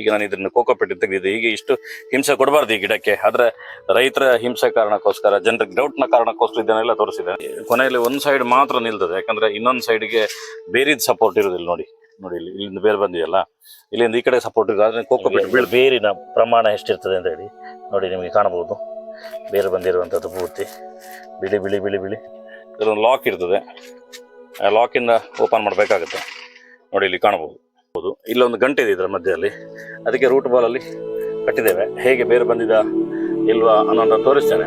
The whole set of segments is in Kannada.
ಈಗ ನಾನು ಇದನ್ನು ಕೋಕೋಪೇಟೆ ತೆಗೆದಿದ್ದೆ. ಈಗ ಇಷ್ಟು ಹಿಂಸೆ ಕೊಡಬಾರ್ದು ಈ ಗಿಡಕ್ಕೆ. ಆದ್ರೆ ರೈತರ ಹಿಂಸೆ ಕಾರಣಕ್ಕೋಸ್ಕರ ಜನರಿಗೆ ನ ಕಾರಣಕ್ಕೋಸ್ಕರ ಇದನ್ನೆಲ್ಲ ತೋರಿಸಿದೆ ಕೊನೆಯಲ್ಲಿ ಒಂದು ಸೈಡ್ ಮಾತ್ರ ನಿಲ್ತದೆ. ಯಾಕಂದ್ರೆ ಇನ್ನೊಂದು ಸೈಡ್ಗೆ ಬೇರಿದ ಸಪೋರ್ಟ್ ಇರೋದಿಲ್ಲ ನೋಡಿ. ನೋಡಿ ಇಲ್ಲಿ ಇಲ್ಲಿಂದ ಬೇರೆ ಬಂದಿದೆಯಲ್ಲ? ಇಲ್ಲಿಂದ ಈ ಕಡೆ ಸಪೋರ್ಟ್ ಇದೆ ಆದ್ರೆ ಕೋಕೋಪೆಟ್ಟು ಬೀಳ್ ಬೇರಿನ ಪ್ರಮಾಣ ಎಷ್ಟಿರ್ತದೆ ಅಂತ ಹೇಳಿ ನೋಡಿ ನಿಮಗೆ ಕಾಣಬಹುದು. ಬೇರೆ ಬಂದಿರುವಂತದ್ದು ಪೂರ್ತಿ. ಬಿಳಿ ಬಿಳಿ ಬಿಳಿ ಬಿಳಿ. ಇದೊಂದು ಲಾಕ್ ಇರ್ತದೆ. ಆ ಲಾಕಿಂದ ಓಪನ್ ಮಾಡಬೇಕಾಗುತ್ತೆ. ನೋಡಿ ಇಲ್ಲಿ ಕಾಣಬಹುದು. ಹೌದು ಇಲ್ಲೊಂದು ಗಂಟೆ ಇದೆ ಇದರ ಮಧ್ಯದಲ್ಲಿ. ಅದಕ್ಕೆ ರೂಟ್ ಬಾಲ್ ಅಲ್ಲಿ ಕಟ್ಟಿದ್ದೇವೆ. ಹೇಗೆ ಬೇರೆ ಬಂದಿದ ಇಲ್ವಾ ಅನ್ನೋದನ್ನ ತೋರಿಸ್ತೇನೆ.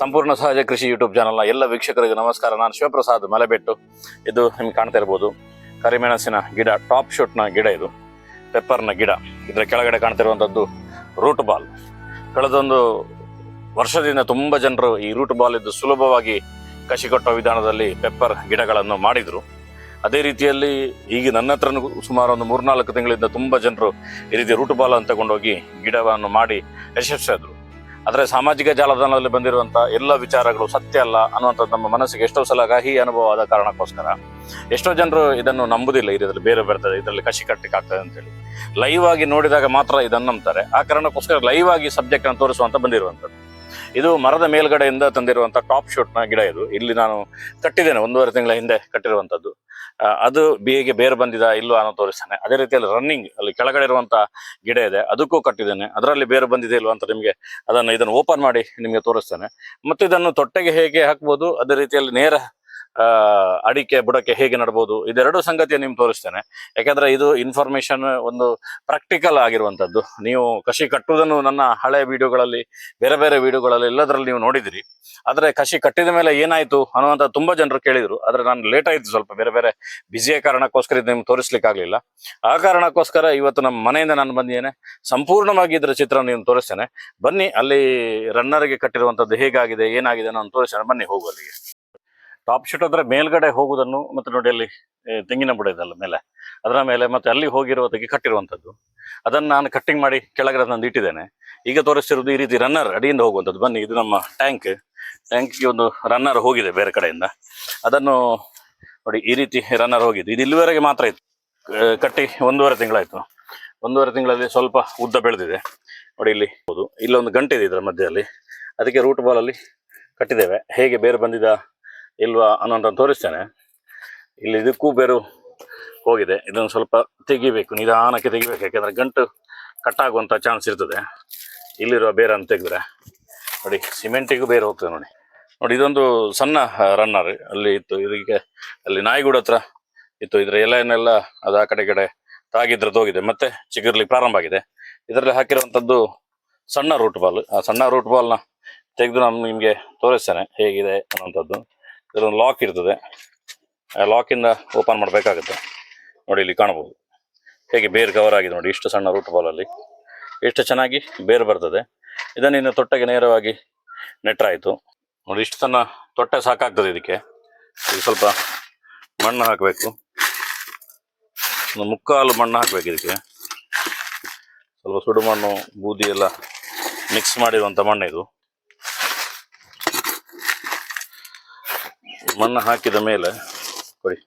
ಸಂಪೂರ್ಣ ಸಹಜ ಕೃಷಿ ಯೂಟ್ಯೂಬ್ ಚಾನಲ್ನ ಎಲ್ಲ ವೀಕ್ಷಕರಿಗೆ ನಮಸ್ಕಾರ. ನಾನು ಶಿವಪ್ರಸಾದ್ ಮಲೆಬೆಟ್ಟು. ಇದು ನಿಮ್ಗೆ ಕಾಣ್ತಾ ಇರ್ಬೋದು. ಕರಿಮೆಣಸಿನ ಗಿಡ ಟಾಪ್ ಶೂಟ್ನ ಗಿಡ ಇದು. ಪೆಪ್ಪರ್ನ ಗಿಡ. ಇದರ ಕೆಳಗಡೆ ಕಾಣ್ತಿರುವಂಥದ್ದು ರೂಟ್ ಬಾಲ್ ಕಳೆದೊಂದು ವರ್ಷದಿಂದ ತುಂಬ ಜನರು ಈ ರೂಟ್ ಬಾಲ್ ಇದ್ದು ಸುಲಭವಾಗಿ ಕಸಿ ಕಟ್ಟುವ ವಿಧಾನದಲ್ಲಿ ಪೆಪ್ಪರ್ ಗಿಡಗಳನ್ನು ಮಾಡಿದ್ರು. ಅದೇ ರೀತಿಯಲ್ಲಿ ಈಗ ನನ್ನ ಹತ್ರನೂ ಸುಮಾರು ಒಂದು ಮೂರ್ನಾಲ್ಕು ತಿಂಗಳಿಂದ ತುಂಬ ಜನರು ಈ ರೀತಿ ರೂಟ್ ಬಾಲ್ ಅಂತ ತಗೊಂಡೋಗಿ ಗಿಡವನ್ನು ಮಾಡಿ ಯಶಸ್ವಿಯಾದರು. ಆದರೆ ಸಾಮಾಜಿಕ ಜಾಲತಾಣದಲ್ಲಿ ಬಂದಿರುವಂಥ ಎಲ್ಲ ವಿಚಾರಗಳು ಸತ್ಯ ಅಲ್ಲ ಅನ್ನುವಂಥದ್ದು ನಮ್ಮ ಮನಸ್ಸಿಗೆ ಎಷ್ಟೋ ಸಲ ಗಾಹಿ ಅನುಭವ ಆದ ಕಾರಣಕ್ಕೋಸ್ಕರ. ಎಷ್ಟೋ ಜನರು ಇದನ್ನು ನಂಬುದಿಲ್ಲ ಇದರಲ್ಲಿ ಬೇರೆ ಬರ್ತದೆ, ಇದರಲ್ಲಿ ಕಸಿ ಕಟ್ಟಕ್ಕೆ ಆಗ್ತದೆ ಅಂತೇಳಿ ಲೈವ್ ಆಗಿ ನೋಡಿದಾಗ ಮಾತ್ರ ಇದನ್ನು ನಂಬ್ತಾರೆ. ಆ ಕಾರಣಕ್ಕೋಸ್ಕರ ಲೈವ್ ಆಗಿ ಸಬ್ಜೆಕ್ಟ್ ಅನ್ನು ತೋರಿಸುವಂತ ಬಂದಿರುವಂತದ್ದು ಇದು ಮರದ ಮೇಲ್ಗಡೆಯಿಂದ ತಂದಿರುವಂತ ಟಾಪ್ ಶೂಟ್ನ ಗಿಡ ಇದು. ಇಲ್ಲಿ ನಾನು ಕಟ್ಟಿದ್ದೇನೆ, ಒಂದೂವರೆ ತಿಂಗಳ ಹಿಂದೆ ಕಟ್ಟಿರುವಂತದ್ದು ಅದು ಬೇಗೆ ಬೇರೆ ಬಂದಿದ ಇಲ್ವಾ ಅನ್ನೋ ತೋರಿಸ್ತಾನೆ. ಅದೇ ರೀತಿಯಲ್ಲಿ ರನ್ನಿಂಗ್ ಅಲ್ಲಿ ಕೆಳಗಡೆ ಇರುವಂತ ಗಿಡ ಇದೆ, ಅದಕ್ಕೂ ಕಟ್ಟಿದ್ದೇನೆ. ಅದರಲ್ಲಿ ಬೇರೆ ಬಂದಿದೆ ಇಲ್ವಾ ಅಂತ ನಿಮಗೆ ಅದನ್ನು ಇದನ್ನು ಓಪನ್ ಮಾಡಿ ನಿಮಗೆ ತೋರಿಸ್ತಾನೆ. ಮತ್ತು ಇದನ್ನು ತೊಟ್ಟೆಗೆ ಹೇಗೆ ಹಾಕ್ಬೋದು, ಅದೇ ರೀತಿಯಲ್ಲಿ ನೇರ ಅಡಿಕೆ, ಬುಡಕ್ಕೆ ಹೇಗೆ ನಡ್ಬೋದು? ಇದೆರಡು ಸಂಗತಿಯ ನಿಮ್ಗೆ ತೋರಿಸ್ತೇನೆ. ಯಾಕಂದ್ರೆ ಇದು ಇನ್ಫಾರ್ಮೇಶನ್ ಒಂದು ಪ್ರಾಕ್ಟಿಕಲ್ ಆಗಿರುವಂತದ್ದು ನೀವು ಕಸಿ ಕಟ್ಟುವುದನ್ನು ನನ್ನ ಹಳೆ ವಿಡಿಯೋಗಳಲ್ಲಿ ಬೇರೆ ಬೇರೆ ವಿಡಿಯೋಗಳಲ್ಲಿ ಎಲ್ಲದರಲ್ಲಿ ನೀವು ನೋಡಿದಿರಿ. ಆದ್ರೆ ಕಸಿ ಕಟ್ಟಿದ ಮೇಲೆ ಏನಾಯ್ತು ಅನ್ನುವಂತ ತುಂಬಾ ಜನರು ಕೇಳಿದ್ರು. ಆದ್ರೆ ನಾನು ಲೇಟ್ ಆಯ್ತು ಸ್ವಲ್ಪ, ಬೇರೆ ಬೇರೆ ಬಿಸಿಯ ಕಾರಣಕ್ಕೋಸ್ಕರ ಇದು ನಿಮ್ಗೆ ತೋರಿಸ್ಲಿಕ್ಕೆ ಆಗ್ಲಿಲ್ಲ ಆ ಕಾರಣಕ್ಕೋಸ್ಕರ ಇವತ್ತು ನಮ್ಮ ಮನೆಯಿಂದ ನಾನು ಬಂದಿದ್ದೇನೆ. ಸಂಪೂರ್ಣವಾಗಿ ಇದರ ಚಿತ್ರ ನೀವು ತೋರಿಸ್ತೇನೆ. ಬನ್ನಿ, ಅಲ್ಲಿ ರನ್ನರ್ಗೆ ಕಟ್ಟಿರುವಂತದ್ದು ಹೇಗಾಗಿದೆ, ಏನಾಗಿದೆ ನಾನು ತೋರಿಸ್ತೇನೆ ಬನ್ನಿ ಹೋಗುವ ಅಲ್ಲಿಗೆ ಟಾಪ್ ಶೂಟ್ ಅಂದ್ರೆ ಮೇಲ್ಗಡೆ ಹೋಗುವುದನ್ನು ಮತ್ತೆ ನೋಡಿ ಅಲ್ಲಿ ತೆಂಗಿನ ಬುಡ ಅಲ್ಲ ಮೇಲೆ. ಅದರ ಮೇಲೆ ಮತ್ತೆ ಅಲ್ಲಿ ಹೋಗಿರುವುದಕ್ಕೆ ಕಟ್ಟಿರುವಂಥದ್ದು. ಅದನ್ನು ನಾನು ಕಟ್ಟಿಂಗ್ ಮಾಡಿ ಕೆಳಗಡೆ ತಂದು ಇಟ್ಟಿದ್ದೇನೆ. ಈಗ ತೋರಿಸ್ತಿರೋದು ಈ ರೀತಿ ರನ್ನರ್ ಅಡಿಯಿಂದ ಹೋಗುವಂಥದ್ದು. ಬನ್ನಿ, ಇದು ನಮ್ಮ ಟ್ಯಾಂಕ್ ಟ್ಯಾಂಕ್ಗೆ ಒಂದು ರನ್ನರ್ ಹೋಗಿದೆ ಬೇರೆ ಕಡೆಯಿಂದ. ಅದನ್ನು ನೋಡಿ, ಈ ರೀತಿ ರನ್ನರ್ ಹೋಗಿದೆ. ಇದು ಇಲ್ಲಿವರೆಗೆ ಮಾತ್ರ ಇತ್ತು. ಕಟ್ಟಿ ಒಂದೂವರೆ ತಿಂಗಳಾಯಿತು. ಒಂದೂವರೆ ತಿಂಗಳಲ್ಲಿ ಸ್ವಲ್ಪ ಉದ್ದ ಬೆಳೆದಿದೆ. ನೋಡಿ, ಇಲ್ಲಿ ಹೌದು ಇಲ್ಲೊಂದು ಗಂಟೆ ಇದೆ ಇದರ ಮಧ್ಯದಲ್ಲಿ. ಅದಕ್ಕೆ ರೂಟ್ ಬಾಲಲ್ಲಿ ಕಟ್ಟಿದ್ದೇವೆ. ಹೇಗೆ ಬೇರೆ ಬಂದಿದ ಇಲ್ವಾ ಅನ್ನೋದನ್ನು ತೋರಿಸ್ತೇನೆ. ಇಲ್ಲಿ ಇದಕ್ಕೂ ಬೇರು ಹೋಗಿದೆ. ಇದನ್ನು ಸ್ವಲ್ಪ ತೆಗಿಬೇಕು, ನಿಧಾನಕ್ಕೆ ತೆಗಿಬೇಕು. ಯಾಕಂದ್ರೆ ಗಂಟು ಕಟ್ಟಾಗುವಂಥ ಚಾನ್ಸ್ ಇರ್ತದೆ. ಇಲ್ಲಿರುವ ಬೇರನ್ನು ತೆಗೆದ್ರೆ. ನೋಡಿ, ಸಿಮೆಂಟಿಗೂ ಬೇರೆ ಹೋಗ್ತದೆ ನೋಡಿ. ನೋಡಿ, ಇದೊಂದು ಸಣ್ಣ ರನ್ನರ್ ಅಲ್ಲಿ ಇತ್ತು, ಇದಕ್ಕೆ ಅಲ್ಲಿ ನಾಯಿಗೂಡ ಹತ್ರ ಇತ್ತು. ಇದರ ಎಲೆಯನ್ನೆಲ್ಲ ಅದು ಆ ಕಡೆ ಕಡೆ ತಾಗಿದ್ರದ್ದು ಹೋಗಿದೆ. ಮತ್ತೆ ಚಿಗುರ್ಲಿಕ್ಕೆ ಪ್ರಾರಂಭ ಆಗಿದೆ. ಇದರಲ್ಲಿ ಹಾಕಿರುವಂಥದ್ದು ಸಣ್ಣ ರೂಟ್ ಬಾಲ್ ಆ ಸಣ್ಣ ರೂಟ್ ಬಾಲ್ನ ತೆಗೆದು ನಾನು ನಿಮಗೆ ತೋರಿಸ್ತೇನೆ ಹೇಗಿದೆ ಅನ್ನುವಂಥದ್ದು. ಇದರೊಂದು ಲಾಕ್ ಇರ್ತದೆ. ಆ ಲಾಕಿಂದ ಓಪನ್ ಮಾಡಬೇಕಾಗುತ್ತೆ. ನೋಡಿ ಇಲ್ಲಿ ಕಾಣಬಹುದು. ಹೇಗೆ ಬೇರ್ ಕವರ್ ಆಗಿದೆ ನೋಡಿ ಇಷ್ಟು ಸಣ್ಣ ರೂಟ್ ಬಾಲಲ್ಲಿ ಎಷ್ಟು ಚೆನ್ನಾಗಿ ಬೇರು ಬರ್ತದೆ. ಇದನ್ನು ಇನ್ನು ತೊಟ್ಟೆಗೆ ನೇರವಾಗಿ ನೆಟ್ರಾಯಿತು. ನೋಡಿ ಇಷ್ಟು ಸಣ್ಣ ತೊಟ್ಟೆ ಸಾಕಾಗ್ತದೆ ಇದಕ್ಕೆ. ಇದು ಸ್ವಲ್ಪ ಮಣ್ಣು ಹಾಕಬೇಕು. ಒಂದು ಮುಕ್ಕಾಲು ಮಣ್ಣು ಹಾಕಬೇಕು ಇದಕ್ಕೆ. ಸ್ವಲ್ಪ ಸುಡು ಮಣ್ಣು, ಬೂದಿ ಎಲ್ಲ ಮಿಕ್ಸ್ ಮಾಡಿರುವಂಥ ಮಣ್ಣು ಇದು. ಮಣ್ಣು ಹಾಕಿದ ಮೇಲೆ, ಕೊಡಿ.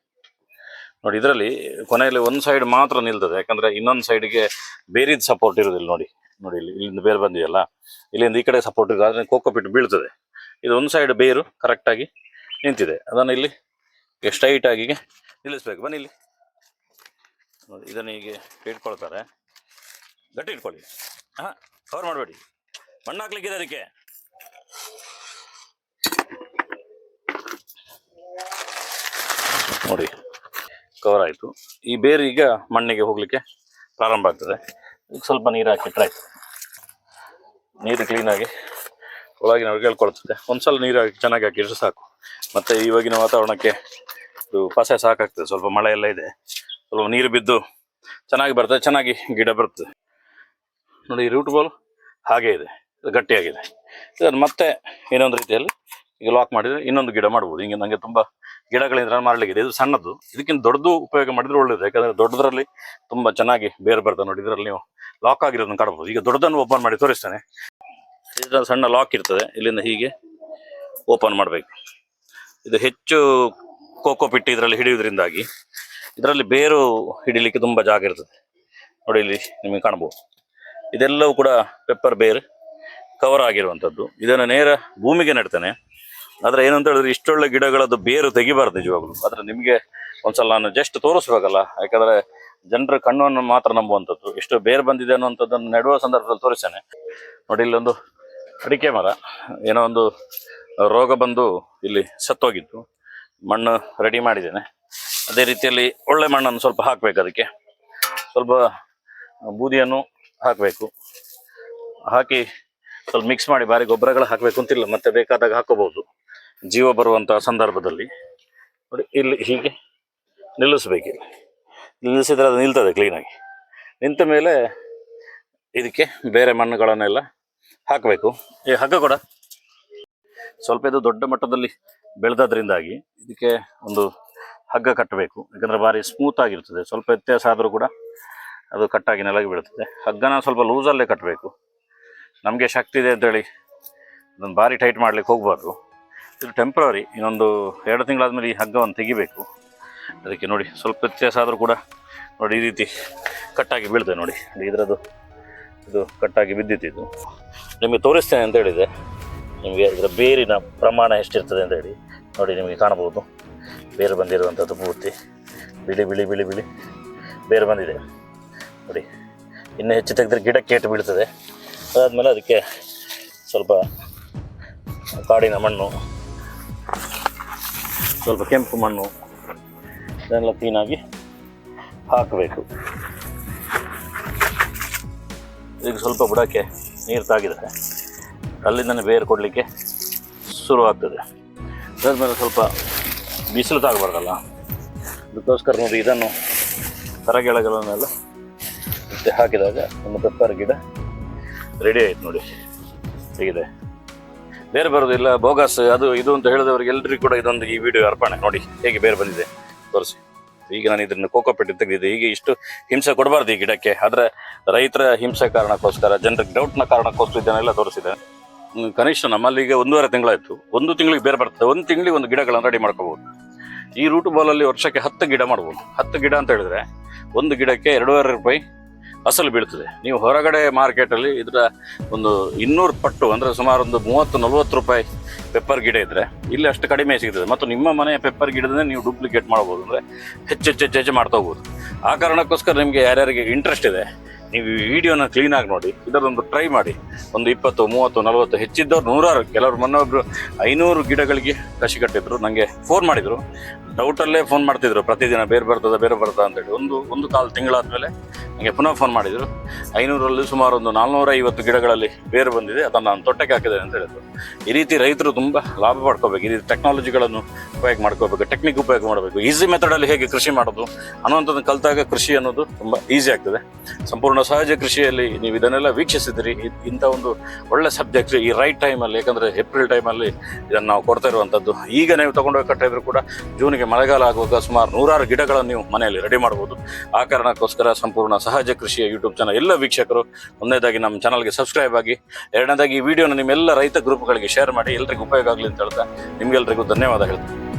ನೋಡಿ, ಇದರಲ್ಲಿ ಕೊನೆಯಲ್ಲಿ ಒಂದು ಸೈಡ್ ಮಾತ್ರ ನಿಲ್ತದೆ. ಯಾಕಂದರೆ ಇನ್ನೊಂದು ಸೈಡ್ಗೆ ಬೇರೆದು ಸಪೋರ್ಟ್ ಇರೋದಿಲ್ಲ ನೋಡಿ. ನೋಡಿ, ಇಲ್ಲಿ, ಇಲ್ಲಿಂದ ಬೇರೆ ಬಂದಿದೆಯಲ್ಲ? ಇಲ್ಲಿಂದ ಈ ಕಡೆ ಸಪೋರ್ಟ್ ಇದೆ ಆದರೆ ಕೋಕೋಪಿಟ್ ಬೀಳ್ತದೆ. ಇದು ಒಂದು ಸೈಡ್ ಬೇರು ಕರೆಕ್ಟಾಗಿ ನಿಂತಿದೆ. ಅದನ್ನು ಇಲ್ಲಿ ಸ್ಟ್ರೈಟ್ ಆಗಿ ನಿಲ್ಲಿಸ್ಬೇಕು. ಬನ್ನಿ ಇಲ್ಲಿ. ನೋಡಿ, ಇದನ್ನು ಹೀಗೆ ಇಟ್ಕೊಳ್ತಾರೆ. ಗಟ್ಟಿ ಇಟ್ಕೊಳ್ಳಿ. ಹಾಂ ಕವರ್ ಮಾಡಬೇಡಿ. ಮಣ್ಣು ಹಾಕ್ಲಿಕ್ಕಿದೆ ಅದಕ್ಕೆ. ನೋಡಿ ಕವರ್ ಆಯಿತು. ಈ ಬೇರು ಈಗ ಮಣ್ಣಿಗೆ ಹೋಗಲಿಕ್ಕೆ ಪ್ರಾರಂಭ ಆಗ್ತದೆ. ಸ್ವಲ್ಪ ನೀರು ಹಾಕಿಟ್ರೆ ಆಯಿತು. ನೀರು ಕ್ಲೀನಾಗಿ ಒಳಗಿನವ್ರಿಗೆ ಹೇಳ್ಕೊಳ್ತದೆ. ಒಂದ್ಸಲ ನೀರು ಹಾಕಿ, ಚೆನ್ನಾಗಿ ಹಾಕಿದ್ರೆ ಸಾಕು. ಮತ್ತೆ ಇವಾಗಿನ ವಾತಾವರಣಕ್ಕೆ ಇದು ಪಸೆ ಸಾಕಾಗ್ತದೆ. ಸ್ವಲ್ಪ ಮಳೆ ಎಲ್ಲ ಇದೆ. ಸ್ವಲ್ಪ ನೀರು ಬಿದ್ದು ಚೆನ್ನಾಗಿ ಬರ್ತದೆ. ಚೆನ್ನಾಗಿ ಗಿಡ ಬರ್ತದೆ. ನೋಡಿ ರೂಟ್ ಬಾಲ್ ಹಾಗೆ ಇದು. ಗಟ್ಟಿಯಾಗಿದೆ. ಇದನ್ನು ಮತ್ತೆ ಇನ್ನೊಂದು ರೀತಿಯಲ್ಲಿ ಈಗ ಲಾಕ್ ಮಾಡಿದರೆ ಇನ್ನೊಂದು ಗಿಡ ಮಾಡ್ಬೋದು. ಹಿಂಗೆ ನನಗೆ ತುಂಬ ಗಿಡಗಳಿಂದ ಮಾಡಲಿಕ್ಕಿದೆ. ಇದು ಸಣ್ಣದು ಇದಕ್ಕಿಂತ ದೊಡ್ಡದು ಉಪಯೋಗ ಮಾಡಿದ್ರೆ ಒಳ್ಳೇದು. ಯಾಕಂದ್ರೆ ದೊಡ್ಡದರಲ್ಲಿ ತುಂಬಾ ಚೆನ್ನಾಗಿ ಬೇರೆ ಬರ್ತದೆ ನೋಡಿ. ಇದರಲ್ಲಿ ನೀವು ಲಾಕ್ ಆಗಿರೋದನ್ನು ಕಾಣಬಹುದು. ಈಗ ದೊಡ್ಡದನ್ನು ಓಪನ್ ಮಾಡಿ ತೋರಿಸ್ತೇನೆ. ಇದರ ಸಣ್ಣ ಲಾಕ್ ಇರ್ತದೆ. ಇಲ್ಲಿಂದ ಹೀಗೆ ಓಪನ್ ಮಾಡಬೇಕು. ಇದು ಹೆಚ್ಚು ಕೋಕೋ ಪಿಟ್ಟಿ ಇದರಲ್ಲಿ ಹಿಡಿಯುವುದರಿಂದಾಗಿ ಇದರಲ್ಲಿ ಬೇರು ಹಿಡಿಲಿಕ್ಕೆ ತುಂಬ ಜಾಗ ಇರ್ತದೆ. ನೋಡಿ, ಇಲ್ಲಿ ನಿಮಗೆ ಕಾಣಬಹುದು. ಇದೆಲ್ಲವೂ ಕೂಡ ಪೆಪ್ಪರ್ ಬೇರ್ ಕವರ್ ಆಗಿರುವಂಥದ್ದು ಇದನ್ನು ನೇರ ಭೂಮಿಗೆ ನೆಡ್ತೇನೆ. ಆದರೆ ಏನಂತ ಹೇಳಿದ್ರೆ ಇಷ್ಟೊಳ್ಳೆ ಗಿಡಗಳದ್ದು ಬೇರು ತೆಗಿಬಾರ್ದು ನಿಜವಾಗ್ಲು. ಆದ್ರೆ ನಿಮಗೆ ಒಂದ್ಸಲ ನಾನು ಜಸ್ಟ್ ತೋರಿಸ್ಬೇಕಲ್ಲ? ಯಾಕಂದ್ರೆ ಜನರ ಕಣ್ಣನ್ನು ಮಾತ್ರ ನಂಬುವಂಥದ್ದು. ಎಷ್ಟು ಬೇರು ಬಂದಿದೆ ಅನ್ನುವಂಥದ್ದನ್ನು ನೆಡುವ ಸಂದರ್ಭದಲ್ಲಿ ತೋರಿಸ್ತೇನೆ. ನೋಡಿ, ಇಲ್ಲೊಂದು ಅಡಿಕೆ ಮರ. ಏನೋ ಒಂದು ರೋಗ ಬಂದು ಇಲ್ಲಿ ಸತ್ತೋಗಿತ್ತು. ಮಣ್ಣು ರೆಡಿ ಮಾಡಿದ್ದೇನೆ. ಅದೇ ರೀತಿಯಲ್ಲಿ ಒಳ್ಳೆ ಮಣ್ಣನ್ನು ಸ್ವಲ್ಪ ಹಾಕಬೇಕು ಅದಕ್ಕೆ. ಸ್ವಲ್ಪ ಬೂದಿಯನ್ನು ಹಾಕಬೇಕು. ಹಾಕಿ ಸ್ವಲ್ಪ ಮಿಕ್ಸ್ ಮಾಡಿ, ಬಾರಿ ಗೊಬ್ಬರಗಳು ಹಾಕಬೇಕು ಅಂತಿಲ್ಲ. ಮತ್ತೆ ಬೇಕಾದಾಗ ಹಾಕೋಬಹುದು. ಜೀವ ಬರುವಂಥ ಸಂದರ್ಭದಲ್ಲಿ ನೋಡಿ, ಇಲ್ಲಿ ಹೀಗೆ ನಿಲ್ಲಿಸಬೇಕು. ನಿಲ್ಲಿಸಿದರೆ ಅದು ನಿಲ್ತದೆ ಕ್ಲೀನಾಗಿ ನಿಂತ ಮೇಲೆ ಇದಕ್ಕೆ ಬೇರೆ ಮಣ್ಣುಗಳನ್ನೆಲ್ಲ ಹಾಕಬೇಕು. ಈ ಹಗ್ಗ ಕೂಡ. ಸ್ವಲ್ಪ ಇದು ದೊಡ್ಡ ಮಟ್ಟದಲ್ಲಿ ಬೆಳೆದದ್ರಿಂದಾಗಿ ಇದಕ್ಕೆ ಒಂದು ಹಗ್ಗ ಕಟ್ಟಬೇಕು. ಯಾಕಂದರೆ ಭಾರಿ ಸ್ಮೂತ್ ಆಗಿರ್ತದೆ. ಸ್ವಲ್ಪ ವ್ಯತ್ಯಾಸ ಆದರೂ ಕೂಡ ಅದು ಕಟ್ಟಾಗಿ ನೆಲಗಿ ಬೀಳ್ತದೆ. ಹಗ್ಗನ ಸ್ವಲ್ಪ ಲೂಸಲ್ಲೇ ಕಟ್ಟಬೇಕು ನಮಗೆ ಶಕ್ತಿ ಇದೆ ಅಂತೇಳಿ ಅದನ್ನು ಭಾರಿ ಟೈಟ್ ಮಾಡ್ಲಿಕ್ಕೆ ಹೋಗಬಾರ್ದು. ಇದು ಟೆಂಪ್ರವರಿ ಇನ್ನೊಂದು ಎರಡು ತಿಂಗಳಾದಮೇಲೆ ಈ ಹಗ್ಗವನ್ನು ತೆಗಿಬೇಕು. ಅದಕ್ಕೆ ನೋಡಿ, ಸ್ವಲ್ಪ ವ್ಯತ್ಯಾಸ ಆದರೂ ಕೂಡ ನೋಡಿ ಈ ರೀತಿ ಕಟ್ಟಾಗಿ ಬೀಳ್ತದೆ ನೋಡಿ. ಇದರದ್ದು ಇದು ಕಟ್ಟಾಗಿ ಬಿದ್ದಿತ್ತು ನಿಮಗೆ ತೋರಿಸ್ತೇನೆ ಅಂತ ಹೇಳಿದೆ. ನಿಮಗೆ ಇದರ ಬೇರಿನ ಪ್ರಮಾಣ ಎಷ್ಟಿರ್ತದೆ ಅಂತ ಹೇಳಿ. ನೋಡಿ ನಿಮಗೆ ಕಾಣಬಹುದು. ಬೇರು ಬಂದಿರುವಂಥದ್ದು ಪೂರ್ತಿ. ಬಿಳಿ ಬಿಳಿ ಬಿಳಿ ಬಿಳಿ ಬೇರು ಬಂದಿದೆ. ನೋಡಿ, ಇನ್ನೂ ಹೆಚ್ಚು ತೆಗೆದ್ರೆ ಗಿಡಕ್ಕೆ ಏಟು ಬೀಳ್ತದೆ. ಅದಾದಮೇಲೆ ಅದಕ್ಕೆ ಸ್ವಲ್ಪ ಕಾಡಿನ ಮಣ್ಣು ಸ್ವಲ್ಪ ಕೆಂಪು ಮಣ್ಣು ಇದನ್ನೆಲ್ಲ ಕ್ಲೀನಾಗಿ ಹಾಕಬೇಕು. ಈಗ ಸ್ವಲ್ಪ ಬುಡಕ್ಕೆ ನೀರು ತಾಗಿದರೆ ಅಲ್ಲಿಂದನೇ ಬೇರು ಕೊಡಲಿಕ್ಕೆ ಶುರುವಾಗ್ತದೆ ಅದಾದಮೇಲೆ ಸ್ವಲ್ಪ ಬಿಸಿಲು ತಾಗಬಾರ್ದಲ್ಲ? ಅದಕ್ಕೋಸ್ಕರ ನೋಡಿ ಇದನ್ನು ತರಗೆಳಗಳನ್ನೆಲ್ಲ ಮತ್ತೆ ಹಾಕಿದಾಗ ನಮ್ಮ ಪೆಪ್ಪರ್ ಗಿಡ ರೆಡಿ ಆಯ್ತು ನೋಡಿ. ಹೇಗಿದೆ? ಬೇರೆ ಬರೋದಿಲ್ಲ ಬೋಗಸ್, ಅದು ಇದು ಅಂತ ಹೇಳಿದವ್ರಿಗೆ ಎಲ್ಲರಿಗೂ ಕೂಡ ಇದೊಂದು ಈ ವಿಡಿಯೋ ಅರ್ಪಣೆ. ನೋಡಿ, ಹೇಗೆ ಬೇರೆ ಬಂದಿದೆ. ತೋರಿಸಿ. ಈಗ ನಾನು ಇದನ್ನು ಕೋಕೋ ಪೆಟ್ಟು ತೆಗೆದಿದ್ದೆ. ಈಗ ಇಷ್ಟು ಹಿಂಸೆ ಕೊಡಬಾರ್ದು ಈ ಗಿಡಕ್ಕೆ. ಆದರೆ ರೈತರ ಹಿಂಸೆ ಕಾರಣಕ್ಕೋಸ್ಕರ, ಜನರಿಗೆ ಡೌಟ್ನ ಕಾರಣಕ್ಕೋಸ್ಕರ ಇದನ್ನೆಲ್ಲ ತೋರಿಸಿದೆ. ಕನಿಷ್ಠ ನಮ್ಮಲ್ಲಿ ಈಗ ಒಂದೂವರೆ ತಿಂಗಳಾಯಿತು. ಒಂದು ತಿಂಗಳಿಗೆ ಬೇರೆ ಬರ್ತದೆ. ಒಂದು ತಿಂಗಳಿಗೆ ಒಂದು ಗಿಡಗಳನ್ನು ರೆಡಿ ಮಾಡ್ಕೋಬೋದು ಈ ರೂಟ್ ಬಾಲಲ್ಲಿ ವರ್ಷಕ್ಕೆ ಹತ್ತು ಗಿಡ ಮಾಡ್ಬೋದು. ಹತ್ತು ಗಿಡ ಅಂತ ಹೇಳಿದ್ರೆ, ಒಂದು ಗಿಡಕ್ಕೆ ಎರಡೂವರೆ ರೂಪಾಯಿ ಅಸಲು ಬೀಳ್ತದೆ. ನೀವು ಹೊರಗಡೆ ಮಾರ್ಕೆಟಲ್ಲಿ ಇದರ ಒಂದು ಇನ್ನೂರು ಪಟ್ಟು ಅಂದರೆ ಸುಮಾರು ಒಂದು ಮೂವತ್ತು, ನಲ್ವತ್ತು ರೂಪಾಯಿ ಪೆಪ್ಪರ್ ಗಿಡ ಇದ್ದರೆ ಇಲ್ಲಿ ಅಷ್ಟು ಕಡಿಮೆ ಸಿಗ್ತದೆ. ಮತ್ತು ನಿಮ್ಮ ಮನೆಯ ಪೆಪ್ಪರ್ ಗಿಡದನ್ನೇ ನೀವು ಡೂಪ್ಲಿಕೇಟ್ ಮಾಡ್ಬೋದು ಅಂದರೆ ಹೆಚ್ಚು ಹೆಚ್ಚು ಹೆಚ್ಚು ಹೆಚ್ಚು ಮಾಡ್ತಾ ಹೋಗ್ಬೋದು. ಆ ಕಾರಣಕ್ಕೋಸ್ಕರ ನಿಮಗೆ ಯಾರ್ಯಾರಿಗೆ ಇಂಟ್ರೆಸ್ಟ್ ಇದೆ, ನೀವು ಈ ವಿಡಿಯೋನ ಕ್ಲೀನಾಗಿ ನೋಡಿ ಇದರೊಂದು ಟ್ರೈ ಮಾಡಿ. ಒಂದು ಇಪ್ಪತ್ತು, ಮೂವತ್ತು, ನಲವತ್ತು ಹೆಚ್ಚಿದ್ದವ್ರು ನೂರಾರು, ಕೆಲವರು ಮೊನ್ನೊಬ್ರು ಐನೂರು ಗಿಡಗಳಿಗೆ ಕಸಿ ಕಟ್ಟಿದ್ರು ನನಗೆ ಫೋನ್ ಮಾಡಿದರು. ಡೌಟಲ್ಲೇ ಫೋನ್ ಮಾಡ್ತಿದ್ರು, ಪ್ರತಿದಿನ ಬೇರೆ ಬರ್ತದ ಬೇರೆ ಬರ್ತದ ಅಂತೇಳಿ ಒಂದು ಒಂದು ಕಾಲು ತಿಂಗಳಾದ್ಮೇಲೆ ನನಗೆ ಪುನಃ ಫೋನ್ ಮಾಡಿದರು. ಐನೂರಲ್ಲಿ ಸುಮಾರು ಒಂದು ನಾಲ್ನೂರ ಐವತ್ತು ಗಿಡಗಳಲ್ಲಿ ಬೇರು ಬಂದಿದೆ, ಅದನ್ನು ನಾನು ತೊಟ್ಟಕ್ಕೆ ಹಾಕಿದ್ದೇನೆ ಅಂತ ಹೇಳಿದ್ರು. ಈ ರೀತಿ ರೈತರು ತುಂಬ ಲಾಭ ಪಡ್ಕೋಬೇಕು, ಈ ರೀತಿ ಟೆಕ್ನಾಲಜಿಗಳನ್ನು ಉಪಯೋಗ ಮಾಡ್ಕೋಬೇಕು ಟೆಕ್ನಿಕ್ ಉಪಯೋಗ ಮಾಡಬೇಕು. ಈಸಿ ಮೆಥಡಲ್ಲಿ ಹೇಗೆ ಕೃಷಿ ಮಾಡೋದು ಅನ್ನುವಂಥದ್ದು ಕಲಿತಾಗ ಕೃಷಿ ಅನ್ನೋದು ತುಂಬ ಈಸಿ ಆಗ್ತದೆ. ಸಂಪೂರ್ಣ ಸಹಜ ಕೃಷಿಯಲ್ಲಿ ನೀವು ಇದನ್ನೆಲ್ಲ ವೀಕ್ಷಿಸಿದಿರಿ ಇಂಥ ಒಂದು ಒಳ್ಳೆ ಸಬ್ಜೆಕ್ಟ್ ಈ ರೈಟ್ ಟೈಮಲ್ಲಿ ಯಾಕಂದರೆ ಏಪ್ರಿಲ್ ಟೈಮಲ್ಲಿ ಇದನ್ನು ನಾವು ಕೊಡ್ತಾ ಇರುವಂಥದ್ದು. ಈಗ ನೀವು ತೊಗೊಂಡೋಗಿ ಕಟ್ಟಿದ್ರು ಕೂಡ ಜೂನಿಗೆ ಮಳೆಗಾಲ ಆಗುವಾಗ ಸುಮಾರು ನೂರಾರು ಗಿಡಗಳನ್ನು ನೀವು ಮನೆಯಲ್ಲಿ ರೆಡಿ ಮಾಡ್ಬೋದು. ಆ ಕಾರಣಕ್ಕೋಸ್ಕರ ಸಂಪೂರ್ಣ ಸಹಜ ಕೃಷಿಯ ಯೂಟ್ಯೂಬ್ ಚಾನಲ್ ಎಲ್ಲ ವೀಕ್ಷಕರು, ಒಂದನೇದಾಗಿ ನಮ್ಮ ಚಾನಲ್ಗೆ ಸಬ್ಸ್ಕ್ರೈಬ್ ಆಗಿ, ಎರಡನೇದಾಗಿ ಈ ವಿಡಿಯೋನ ನಿಮ್ಮೆಲ್ಲ ರೈತ ಗ್ರೂಪ್ಗಳಿಗೆ ಶೇರ್ ಮಾಡಿ, ಎಲ್ರಿಗೂ ಉಪಯೋಗ ಆಗಲಿ ಅಂತ ಹೇಳ್ತಾ ನಿಮ್ಗೆಲ್ರಿಗೂ ಧನ್ಯವಾದ ಹೇಳ್ತೀನಿ